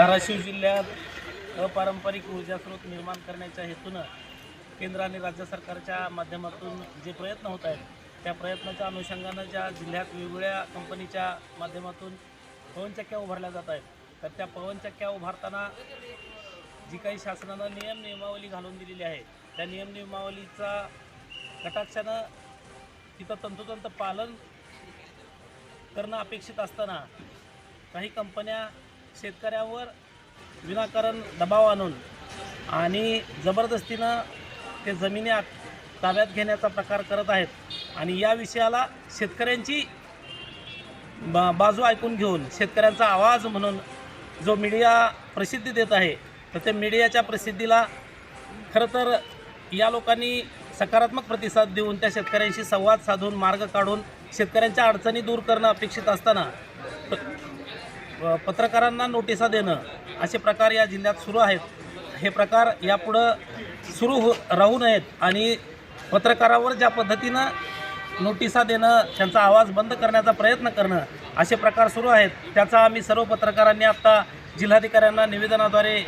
धाराशिव जिल्ह्यात अपारंपरिक ऊर्जा स्रोत निर्माण करण्याच्या हेतूनं केंद्र आणि राज्य सरकारच्या माध्यमातून जे प्रयत्न होत आहेत त्या प्रयत्नाच्या अनुषंगानं ज्या जिल्ह्यात वेगवेगळ्या कंपनीच्या माध्यमातून पवनचक्क्या उभारल्या जात आहेत तर त्या पवनचक्क्या उभारताना जी काही शासनानं नियम नियमावली घालून दिलेली आहे त्या नियम नियमावलीचा कटाक्षानं तिथं तंतोतंत पालन करणं अपेक्षित असताना काही कंपन्या शेतकऱ्यावर विनाकारण दबाव आणून आणि जबरदस्तीनं ते जमिनी आत- ताब्यात घेण्याचा प्रकार करत आहेत. आणि या विषयाला शेतकऱ्यांची बा बाजू ऐकून घेऊन शेतकऱ्यांचा आवाज म्हणून जो मीडिया प्रसिद्धी देत आहे तर त्या मीडियाच्या प्रसिद्धीला खरं तर या लोकांनी सकारात्मक प्रतिसाद देऊन त्या शेतकऱ्यांशी संवाद साधून मार्ग काढून शेतकऱ्यांच्या अडचणी दूर करणं अपेक्षित असताना पत्रकारांना नोटिसा देणं असे प्रकार या जिल्ह्यात सुरू आहेत. हे प्रकार यापुढं सुरू हो राहू नयेत आणि पत्रकारावर ज्या पद्धतीनं नोटिसा देणं त्यांचा आवाज बंद करण्याचा प्रयत्न करणं असे प्रकार सुरू आहेत. त्याचा आम्ही सर्व पत्रकारांनी आत्ता जिल्हाधिकाऱ्यांना निवेदनाद्वारे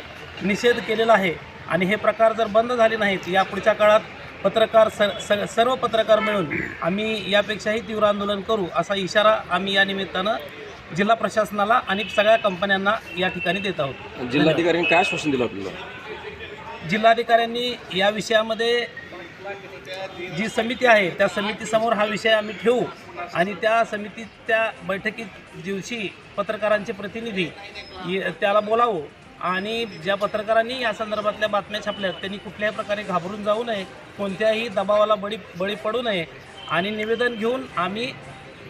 निषेध केलेला आहे आणि हे प्रकार जर बंद झाले नाहीत या पुढच्या काळात पत्रकार सर स सर्व पत्रकार मिळून आम्ही यापेक्षाही तीव्र आंदोलन करू असा इशारा आम्ही या निमित्तानं जिल्हा प्रशासनाला आणि सगळ्या कंपन्यांना या ठिकाणी देत आहोत. जिल्हाधिकाऱ्यांनी काय आश्वासन दिलं आपल्याला? जिल्हाधिकाऱ्यांनी या विषयामध्ये जी समिती आहे त्या समितीसमोर हा विषय आम्ही ठेवू आणि त्या समितीच्या बैठकीत दिवशी पत्रकारांचे प्रतिनिधी ये- त्याला बोलावू आणि ज्या पत्रकारांनी या संदर्भातल्या बातम्या छापल्या त्यांनी कुठल्याही प्रकारे घाबरून जाऊ नये कोणत्याही दबावाला बळी बळी पडू नये आणि निवेदन घेऊन आम्ही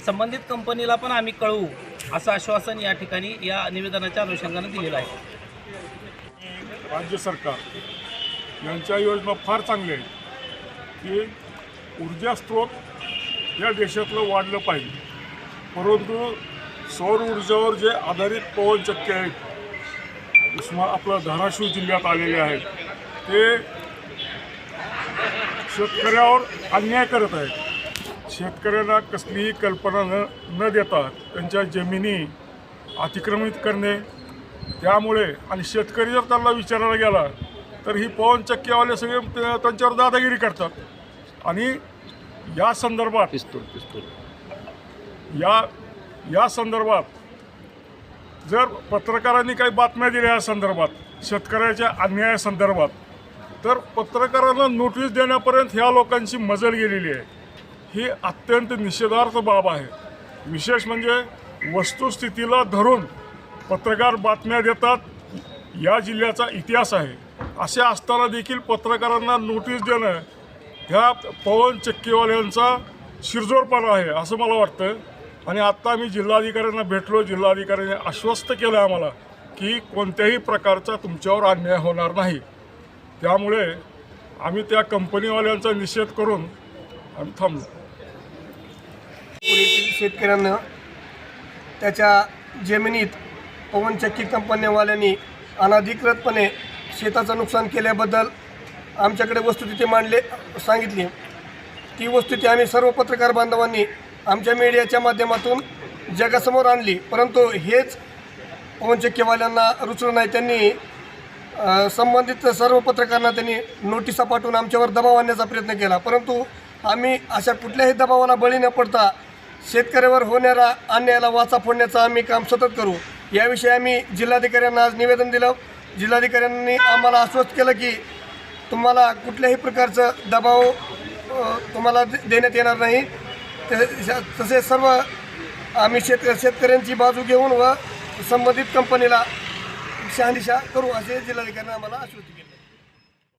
संबंधित कंपनीला पण आम्ही कळवू. असं आश्वासन या ठिकाणी या निवेदनाच्या अनुषंगानं दिलेलं आहे. राज्य सरकार यांच्या योजना फार चांगल्या आहेत की ऊर्जा स्रोत या देशातलं वाढलं पाहिजे. परंतु सौर ऊर्जेवर जे आधारित पवनचक्के आहेत उस्मा आपलं धाराशिव जिल्ह्यात आलेले आहेत ते शेतकऱ्यावर अन्याय करत आहेत. शेतकऱ्यांना कसलीही कल्पना न न देता त्यांच्या जमिनी अतिक्रमित करणे त्यामुळे आणि शेतकरी जर त्यांना विचारायला गेला तर ही पवनचक्कीवाले सगळे ते- त्यांच्यावर दादागिरी करतात. आणि या संदर्भात पिस्तूल पिस्तूल. या या संदर्भात जर पत्रकारांनी काही बातम्या दिल्या या संदर्भात शेतकऱ्याच्या अन्यायासंदर्भात तर पत्रकारांना नोटीस देण्यापर्यंत ह्या लोकांची मजल गेलेली आहे. ही अत्यंत निषेधार्थ बाब आहे. विशेष म्हणजे वस्तुस्थितीला धरून पत्रकार बातम्या देतात या जिल्ह्याचा इतिहास आहे. असे असताना देखील पत्रकारांना नोटीस देणं ह्या पवन चक्कीवाल्यांचा शिरजोरपणा आहे असं मला वाटतं. आणि आत्ता आम्ही जिल्हाधिकाऱ्यांना भेटलो जिल्हाधिकाऱ्यांनी आश्वस्त केलं आम्हाला की कोणत्याही प्रकारचा तुमच्यावर अन्याय होणार नाही. त्यामुळे आम्ही त्या कंपनीवाल्यांचा निषेध करून आम्ही थांबलो. शेतकऱ्यांना त्याच्या जमिनीत पवनचक्की कंपन्यावाल्यांनी अनाधिकृतपणे शेताचं नुकसान केल्याबद्दल आमच्याकडे वस्तुस्थिती मांडले सांगितली. ती वस्तुस्थिती आम्ही सर्व पत्रकार बांधवांनी आमच्या मीडियाच्या माध्यमातून जगासमोर आणली. परंतु हेच पवनचक्कीवाल्यांना रुचलं नाही. त्यांनी संबंधित सर्व पत्रकारांना त्यांनी नोटिसा पाठवून आमच्यावर दबाव आणण्याचा प्रयत्न केला. परंतु आम्ही अशा कुठल्याही दबावाला बळी न पडता शेतकऱ्यावर होणाऱ्या अन्यायाला वाचा फोडण्याचं आम्ही काम सतत करू. याविषयी आम्ही जिल्हाधिकाऱ्यांना आज निवेदन दिलं. जिल्हाधिकाऱ्यांनी आम्हाला आश्वस्त केलं की तुम्हाला कुठल्याही प्रकारचं दबाव तुम्हाला दे- देण्यात येणार नाही. ते- तसे सर्व आम्ही शेत शेतकऱ्यांची बाजू घेऊन व संबंधित कंपनीला शहानिशा करू असे जिल्हाधिकाऱ्यांनी आम्हाला आश्वस्त केले.